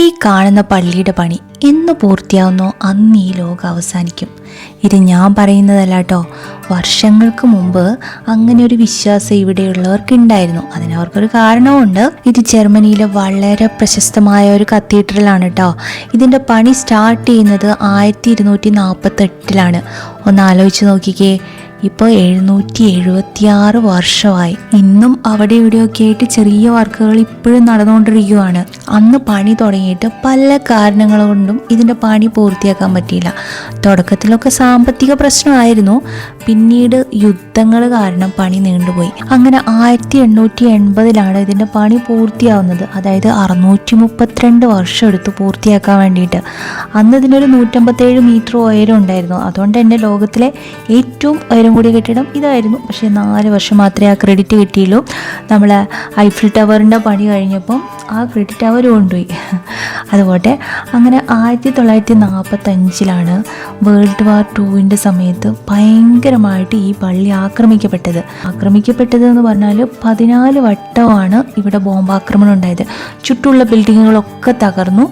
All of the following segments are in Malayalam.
ഈ കാണുന്ന പള്ളിയുടെ പണി എന്ന് പൂർത്തിയാവുന്നോ അന്ന് ഈ ലോകം അവസാനിക്കും. ഇത് ഞാൻ പറയുന്നതല്ല കേട്ടോ. വർഷങ്ങൾക്ക് മുമ്പ് അങ്ങനെ ഒരു വിശ്വാസം ഇവിടെയുള്ളവർക്ക് ഉണ്ടായിരുന്നു അതിനവർക്കൊരു കാരണവുമുണ്ട്. ഇത് ജർമ്മനിയിലെ വളരെ പ്രശസ്തമായ ഒരു കത്തീഡ്രലാണ് കേട്ടോ. ഇതിന്റെ പണി സ്റ്റാർട്ട് ചെയ്യുന്നത് ആയിരത്തി ഇരുന്നൂറ്റി നാൽപ്പത്തെട്ടിലാണ് ഒന്ന് ആലോചിച്ച് നോക്കിക്കേ. ഇപ്പോൾ എഴുന്നൂറ്റി എഴുപത്തി ആറ് വർഷമായി. ഇന്നും അവിടെ ഇവിടെയൊക്കെ ആയിട്ട് ചെറിയ വർക്കുകൾ ഇപ്പോഴും നടന്നുകൊണ്ടിരിക്കുകയാണ്. അന്ന് പണി തുടങ്ങിയിട്ട് പല കാരണങ്ങൾ കൊണ്ടും ഇതിന്റെ പണി പൂർത്തിയാക്കാൻ പറ്റിയില്ല. തുടക്കത്തിലൊക്കെ സാമ്പത്തിക പ്രശ്നമായിരുന്നു. പിന്നീട് യുദ്ധങ്ങൾ കാരണം പണി നീണ്ടുപോയി. അങ്ങനെ ആയിരത്തി എണ്ണൂറ്റി എൺപതിലാണ് ഇതിന്റെ പണി പൂർത്തിയാവുന്നത്. അതായത് അറുന്നൂറ്റി മുപ്പത്തിരണ്ട് വർഷം എടുത്ത് പൂർത്തിയാക്കാൻ വേണ്ടിയിട്ട്. അന്ന് ഇതിനൊരു നൂറ്റമ്പത്തേഴ് മീറ്റർ ഉയരം ഉണ്ടായിരുന്നു. അതുകൊണ്ട് തന്നെ ലോകത്തിലെ ഏറ്റവും ഉയരം കൂടിയ കെട്ടിടം ഇതായിരുന്നു. പക്ഷേ നാല് വർഷം മാത്രമേ ആ ക്രെഡിറ്റ് കിട്ടിയുള്ളൂ. നമ്മളെ ഐഫിൽ ടവറിന്റെ പണി കഴിഞ്ഞപ്പം ആ ക്രെഡിറ്റ് അവർ കൊണ്ടുപോയി അതുപോലെ അങ്ങനെ ആയിരത്തി തൊള്ളായിരത്തി നാൽപ്പത്തഞ്ചിലാണ് വേൾഡ് വാർ ടൂവിന്റെ സമയത്ത് ഭയങ്കരമായിട്ട് ഈ പള്ളി ആക്രമിക്കപ്പെട്ടത്. ആക്രമിക്കപ്പെട്ടത് എന്ന് പറഞ്ഞാൽ പതിനാല് വട്ടമാണ് ഇവിടെ ബോംബാക്രമണം ഉണ്ടായത്. ചുറ്റുള്ള ബിൽഡിങ്ങുകളൊക്കെ തകർന്നു.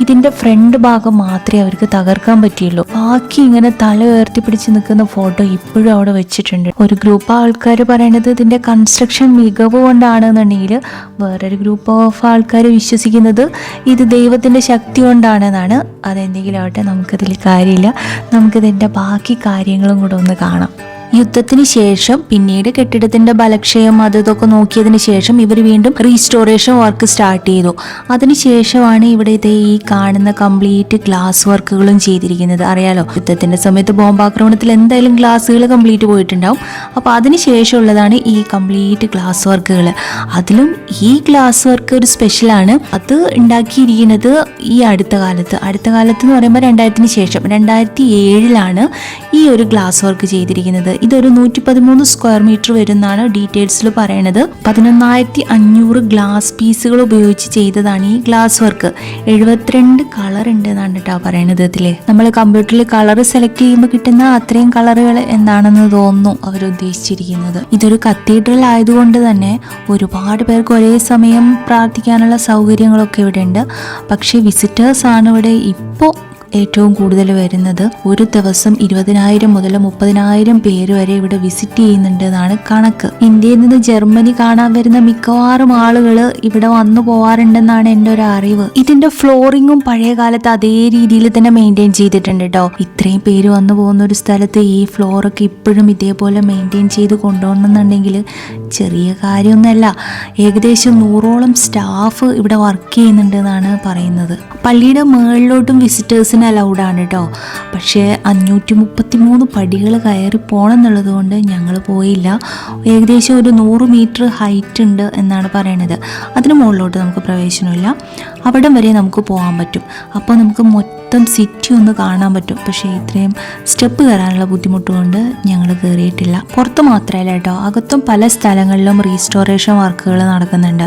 ഇതിന്റെ ഫ്രണ്ട് ഭാഗം മാത്രമേ അവർക്ക് തകർക്കാൻ പറ്റിയുള്ളൂ. ബാക്കി ഇങ്ങനെ തല ഉയർത്തി പിടിച്ച് നിൽക്കുന്ന ഫോട്ടോ ഇപ്പോഴും അവിടെ വെച്ചിട്ടുണ്ട്. ഒരു ഗ്രൂപ്പ് ആൾക്കാർ പറയണത് ഇതിന്റെ കൺസ്ട്രക്ഷൻ മികവ് കൊണ്ടാണെന്നുണ്ടെങ്കിൽ വേറൊരു ഗ്രൂപ്പ് ഓഫ് ആൾക്കാർ വിശ്വസിക്കുന്നത് ഇത് ദൈവത്തിന്റെ ശക്തി കൊണ്ടാണെന്നാണ് അതെന്തെങ്കിലും ആവട്ടെ നമുക്കതിൽ കാര്യമില്ല. നമുക്കിതിന്റെ ബാക്കി കാര്യങ്ങളും കൂടെ ഒന്ന് കാണാം. യുദ്ധത്തിന് ശേഷം പിന്നീട് കെട്ടിടത്തിന്റെ ബലക്ഷയം അത് ഇതൊക്കെ നോക്കിയതിന് ശേഷം ഇവർ വീണ്ടും റീസ്റ്റോറേഷൻ വർക്ക് സ്റ്റാർട്ട് ചെയ്തു. അതിനുശേഷമാണ് ഇവിടെ ഇതേ ഈ കാണുന്ന കംപ്ലീറ്റ് ഗ്ലാസ് വർക്കുകളും ചെയ്തിരിക്കുന്നത്. അറിയാലോ? യുദ്ധത്തിന്റെ സമയത്ത് ബോംബാക്രമണത്തിൽ എന്തായാലും ഗ്ലാസ്സുകൾ കംപ്ലീറ്റ് പോയിട്ടുണ്ടാവും. അപ്പോൾ അതിന് ശേഷമുള്ളതാണ് ഈ കംപ്ലീറ്റ് ഗ്ലാസ് വർക്കുകൾ. അതിലും ഈ ഗ്ലാസ് വർക്ക് ഒരു സ്പെഷ്യലാണ്. അത് ഉണ്ടാക്കിയിരിക്കുന്നത് ഈ അടുത്ത കാലത്ത്. അടുത്ത കാലത്ത് എന്ന് പറയുമ്പോൾ രണ്ടായിരത്തിന് ശേഷം. രണ്ടായിരത്തി ഏഴിലാണ് ഈ ഒരു ഗ്ലാസ് വർക്ക് ചെയ്തിരിക്കുന്നത്. ഇതൊരു നൂറ്റി പതിമൂന്ന് സ്ക്വയർ മീറ്റർ വരുന്നാണ് ഡീറ്റെയിൽസിൽ പറയണത്. പതിനൊന്നായിരത്തി അഞ്ഞൂറ് ഗ്ലാസ് പീസുകൾ ഉപയോഗിച്ച് ചെയ്തതാണ് ഈ ഗ്ലാസ് വർക്ക് എഴുപത്തിരണ്ട് കളർ ഉണ്ട് എന്നാണ് കേട്ടോ പറയണത് ഇതിൽ. നമ്മൾ കമ്പ്യൂട്ടറിൽ കളർ സെലക്ട് ചെയ്യുമ്പോൾ കിട്ടുന്ന അത്രയും കളറുകൾ എന്താണെന്ന് തോന്നുന്നു അവർ ഉദ്ദേശിച്ചിരിക്കുന്നത്. ഇതൊരു കത്തീഡ്രൽ ആയതുകൊണ്ട് തന്നെ ഒരുപാട് പേർക്ക് ഒരേ സമയം പ്രാർത്ഥിക്കാനുള്ള സൗകര്യങ്ങളൊക്കെ ഇവിടെ ഉണ്ട് പക്ഷേ വിസിറ്റേഴ്സ് ആണ് ഇവിടെ ഇപ്പോൾ ഏറ്റവും കൂടുതൽ വരുന്നത് ഒരു ദിവസം ഇരുപതിനായിരം മുതൽ മുപ്പതിനായിരം പേര് വരെ ഇവിടെ വിസിറ്റ് ചെയ്യുന്നുണ്ട് എന്നാണ് കണക്ക്. ഇന്ത്യയിൽ നിന്ന് ജർമ്മനി കാണാൻ വരുന്ന മിക്കവാറും ആളുകൾ ഇവിടെ വന്നു പോവാറുണ്ടെന്നാണ് എന്റെ ഒരു അറിവ്. ഇതിന്റെ ഫ്ലോറിങ്ങും പഴയ കാലത്ത് അതേ രീതിയിൽ തന്നെ മെയിന്റെയിൻ ചെയ്തിട്ടുണ്ട് കേട്ടോ ഇത്രയും പേര് വന്നു പോകുന്ന ഒരു സ്ഥലത്ത് ഈ ഫ്ലോറൊക്കെ ഇപ്പോഴും ഇതേപോലെ മെയിന്റെയിൻ ചെയ്ത് കൊണ്ടുപോകണമെന്നുണ്ടെങ്കിൽ ചെറിയ കാര്യമൊന്നുമല്ല. ഏകദേശം നൂറോളം സ്റ്റാഫ് ഇവിടെ വർക്ക് ചെയ്യുന്നുണ്ട് എന്നാണ് പറയുന്നത്. പള്ളിയുടെ മുകളിലോട്ടും വിസിറ്റേഴ്സിന് അലൗഡ് ആണ് കേട്ടോ പക്ഷേ അഞ്ഞൂറ്റി മുപ്പത്തി മൂന്ന് പടികൾ കയറി പോകണം എന്നുള്ളത് കൊണ്ട് ഞങ്ങൾ പോയില്ല. ഏകദേശം ഒരു നൂറ് മീറ്റർ ഹൈറ്റ് ഉണ്ട് എന്നാണ് പറയണത്. അതിന് മുകളിലോട്ട് നമുക്ക് പ്രവേശനമില്ല. അവിടം വരെ നമുക്ക് പോകാൻ പറ്റും. അപ്പോൾ നമുക്ക് മൊത്തം സിറ്റി ഒന്ന് കാണാൻ പറ്റും. പക്ഷേ ഇത്രയും സ്റ്റെപ്പ് കയറാനുള്ള ബുദ്ധിമുട്ട് കൊണ്ട് ഞങ്ങൾ കയറിയിട്ടില്ല പുറത്ത് മാത്രമല്ല കേട്ടോ. അകത്തും പല സ്ഥലങ്ങളിലും റീസ്റ്റോറേഷൻ വർക്കുകൾ നടക്കുന്നുണ്ട്.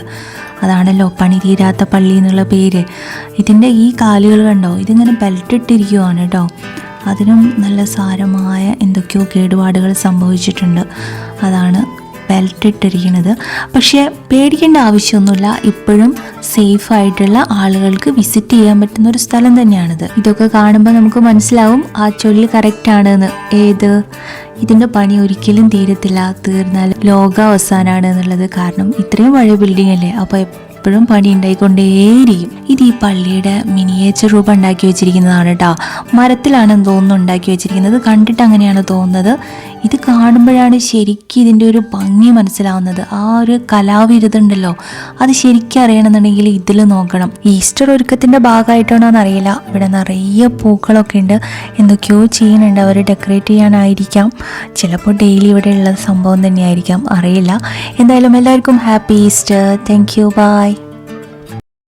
അതാണല്ലോ പണി തീരാത്ത പള്ളി എന്നുള്ള പേര്. ഇതിന്റെ ഈ കാലുകൾ കണ്ടോ? ഇതിങ്ങനെ ബെൽറ്റിട്ടിരിക്കുവാണ് കേട്ടോ. അതിനും നല്ല സാരമായ എന്തൊക്കെയോ കേടുപാടുകൾ സംഭവിച്ചിട്ടുണ്ട്. അതാണ് ബെൽറ്റ് ഇട്ടിരിക്കുന്നത് പക്ഷേ പേടിക്കേണ്ട ആവശ്യമൊന്നുമില്ല. ഇപ്പോഴും സേഫ് ആയിട്ടുള്ള ആളുകൾക്ക് വിസിറ്റ് ചെയ്യാൻ പറ്റുന്ന ഒരു സ്ഥലം തന്നെയാണിത്. ഇതൊക്കെ കാണുമ്പോൾ നമുക്ക് മനസ്സിലാവും ആ ചൊല്ല് കറക്റ്റ് ആണെന്ന്. ഏത്? ഇതിന്റെ പണി ഒരിക്കലും തീരത്തില്ല. തീർന്നാൽ ലോകാവസാനാണ് എന്നുള്ളത് കാരണം ഇത്രയും പഴയ ബിൽഡിംഗ് അല്ലേ? അപ്പോൾ എപ്പോഴും പണി ഉണ്ടായിക്കൊണ്ടേയിരിക്കും. ഇത് ഈ പള്ളിയുടെ മിനിയേച്ചർ രൂപം ഉണ്ടാക്കി വെച്ചിരിക്കുന്നതാണ് കേട്ടോ മരത്തിലാണെന്ന് തോന്നുന്നു ഉണ്ടാക്കി വെച്ചിരിക്കുന്നത്. കണ്ടിട്ട് അങ്ങനെയാണ് തോന്നുന്നത്. ഇത് കാണുമ്പോഴാണ് ശരിക്കും ഇതിന്റെ ഒരു ഭംഗി മനസ്സിലാവുന്നത്. ആ ഒരു കലാവിരുതുണ്ടല്ലോ. അത് ശരിക്കും അറിയണമെന്നുണ്ടെങ്കിൽ ഇതിൽ നോക്കണം. ഈസ്റ്റർ ഒരുക്കത്തിന്റെ ഭാഗമായിട്ടാണോ എന്നറിയില്ല ഇവിടെ നിറയെ പൂക്കളൊക്കെ ഉണ്ട്. എന്തൊക്കെയോ ചെയ്യുന്നുണ്ട്. അവർ ഡെക്കറേറ്റ് ചെയ്യാനായിരിക്കാം. ചിലപ്പോൾ ഡെയിലി ഇവിടെ ഉള്ള സംഭവം തന്നെയായിരിക്കാം. അറിയില്ല. എന്തായാലും എല്ലാവർക്കും happy Easter. Thank you bye